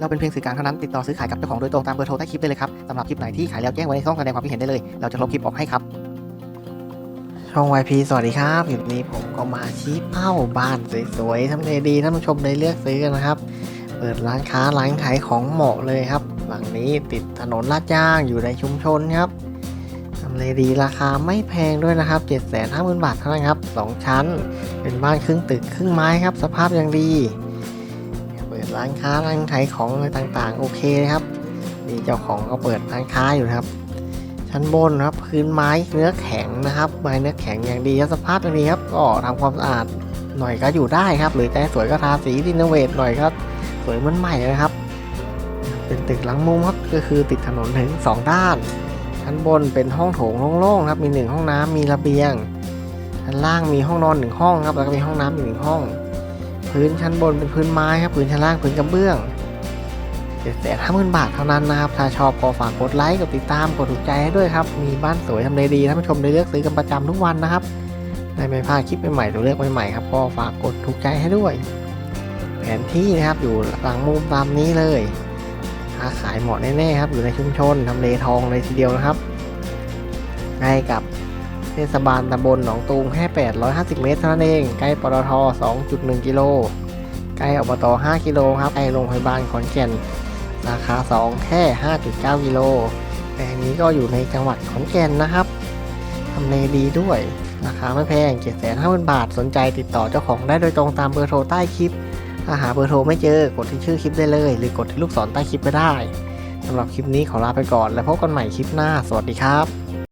เราเป็นเพียงสื่อกลางเท่านั้นติดต่อซื้อขายกับเจ้าของโดยตรงตามเบอร์โทรใต้คลิปได้เลยครับสำหรับคลิปไหนที่ขายแล้วแจ้งไว้ในช่องแสดงความคิดเห็นได้เลย เราจะลบคลิปออกให้ครับ ช่อง YP สวัสดีครับคลิปนี้ผมก็มาชี้เป้าบ้านสวยๆทำเลดีท่านผู้ชมได้เลือกซื้อกันนะครับ เปิดร้านค้าร้านขายของเหมาะเลยครับ หลังนี้ติดถนนลาดย่างอยู่ในชุมชนครับทำเลดีราคาไม่แพงด้วยนะครับ7 5 0 0 0 0 บาทเท่านั้นครับ 2 ชั้น เป็นบ้านครึ่งตึกครึ่งไม้ครับ สภาพยังดี ร้านค้าร้านขายของอะไรต่างๆ โอเคครับนี่เจ้าของก็เปิดร้านค้าอยู่ครับ ชั้นบนครับพื้นไม้เนื้อแข็งนะครับไม้เนื้อแข็งอย่างดีสภาพอย่างดีครับก็ทำความสะอาดหน่อยก็อยู่ได้ครับ หรือใจสวยก็ทาสีรีโนเวทหน่อยก็สวยเหมือนใหม่เลยครับ เป็นตึกหลังมุมครับก็คือติดถนนถึงสองด้าน ชั้นบนเป็นห้องโถงโล่งๆครับมีหนึ่งห้องน้ำมีระเบียงชั้นล่างมีห้องนอนหนึ่งห้องครับแล้วก็มีห้องน้ำอีกหนึ่งห้อง พื้นชั้นบนเป็นพื้นไม้ครับพื้นชั้นล่างพื้นกระเบื้องเจ็ดแสนห้าหมื่นบาทเท่านั้นนะครับถ้าชอบก็ฝากกดไลค์กดติดตามกดถูกใจให้ด้วยครับ มีบ้านสวยทำเลดีท่านผู้ชมได้เลือกซื้อกันประจำทุกวันนะครับได้ไม่พลาดคลิปใหม่ๆตัวเลือกใหม่ๆครับก็ฝากกดถูกใจให้ด้วย แผนที่นะครับอยู่หลังมุมตามนี้เลยค้าขายเหมาะแน่ๆครับอยู่ในชุมชนทำเลทองเลยทีเดียวนะครับใกล้กับ ศบาลตำบลหนองตูมแค่850 เมตรเท่านั้นเอง ใกล้ปตท 2.1 กิโล ใกล้อบต 5 กิโลครับ ใกล้โรงพยาบาลขอนแก่น ราคา 2 แค่ 5.9 กิโล แปลงนี้ก็อยู่ในจังหวัดขอนแก่นนะครับ ทำเลดีด้วย ราคาไม่แพง 750,000 บาท สนใจติดต่อเจ้าของได้โดยตรงตามเบอร์โทรใต้คลิป ถ้าหาเบอร์โทรไม่เจอกดที่ชื่อคลิปได้เลย หรือกดที่ลูกศรใต้คลิปก็ได้สำหรับคลิปนี้ขอลาไปก่อน แล้วพบกันใหม่คลิปหน้า สวัสดีครับ